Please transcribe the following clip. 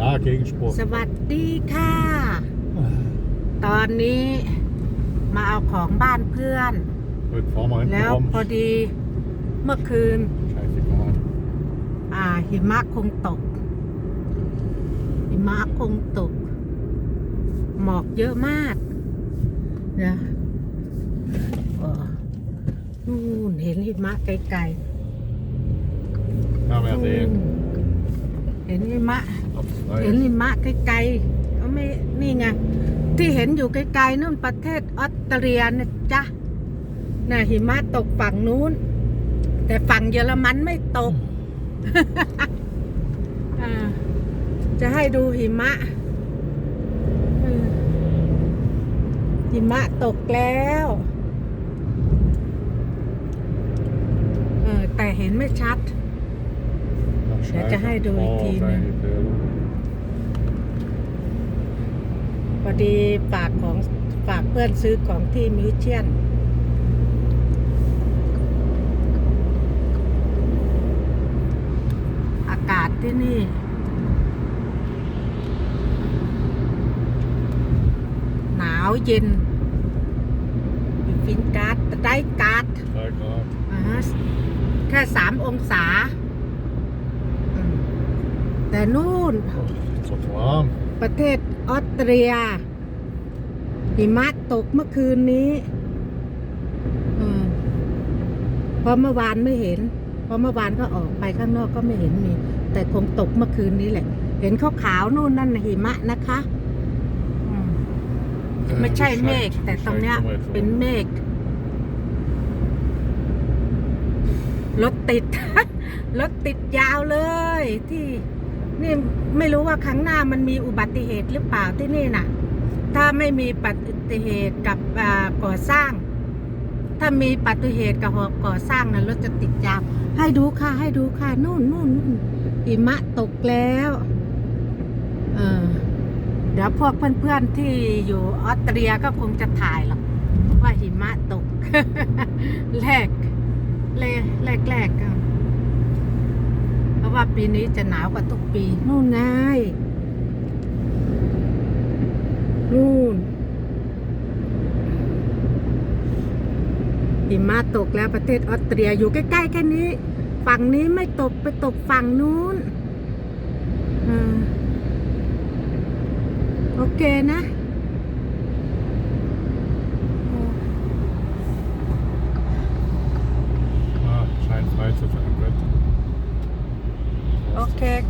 Ja, Gegenspruch. สวัสดีค่ะ ตอนนี้มาเอาของบ้านเพื่อน Heute fahren wir hinten แล้ว rum. พอดีเมื่อคืน Scheißegal. อ่าหิมะคงตก หิมะคงตก หมอกเยอะมากนะเออนู่นเห็นหิมะไกล Kann ๆ man ja นู่ sehen. นเห็นหิมะ Ob's เห็น frei หิมะไกลๆเอาไม่นี่ไงที่เห็นอยู่ไกลๆนู่นประเทศออสเตรียนะจ๊ะน่ะหิมะตกฝั่งนู้น แต่ฝั่งเยอรมันไม่ตกอ่าจะให้ดูหิมะเออหิมะตกแล้วเออแต่เห็นไม่ชัด Dann Ja, scheiße. der Heide, Oh, die ne. meine Güte. พอดีฝากของฝากเพื่อนซื้อของที่มิวเชียน อากาศที่นี่ หนาวเย็นอยู่ฟินการ์ดได้การ์ด Drei Grad. อ่าฮะแค่สามองศาอืม แต่นู่น Oh, ist doch warm. ประเทศออสเตรีย หิมะตกเมื่อคืนนี้เออเพราะเมื่อวานไม่เห็นเพราะเมื่อวานก็ออกไปข้างนอกก็ไม่เห็นมี แต่คงตกเมื่อคืนนี้แหละ เห็นขาวขาวๆนู่นนั่นน่ะหิมะนะคะอืมไม่ใช่เมฆแต่ตรงเนี้ยเป็นเมฆรถติด รถติดยาวเลยที่ นี่ไม่รู้ว่าครั้งหน้ามันมีอุบัติเหตุหรือเปล่าที่นี่น่ะ ถ้าไม่มีอุบัติเหตุกับก่อสร้าง ถ้ามีอุบัติเหตุกับก่อสร้างนะรถจะติดยาวให้ดูค่ะ ให้ดูค่ะนู่นนู่นนู่นหิมะตกแล้วเออเดี๋ยวพวกเพื่อนๆที่อยู่ออสเตรียก็คงจะถ่ายหรอกว่าหิมะตกแรกแรกแรกแรก เพราะว่าปีนี้จะหนาวกว่าทุกปี นู่นไงนู่นหิมะตกแล้วประเทศออสเตรียอยู่ใกล้ๆแค่นี้ ฝั่งนี้ไม่ตกไปตกฝั่งนู้นอโอเคนะอ่าใช่ใช่ใช่ใช่ Okay.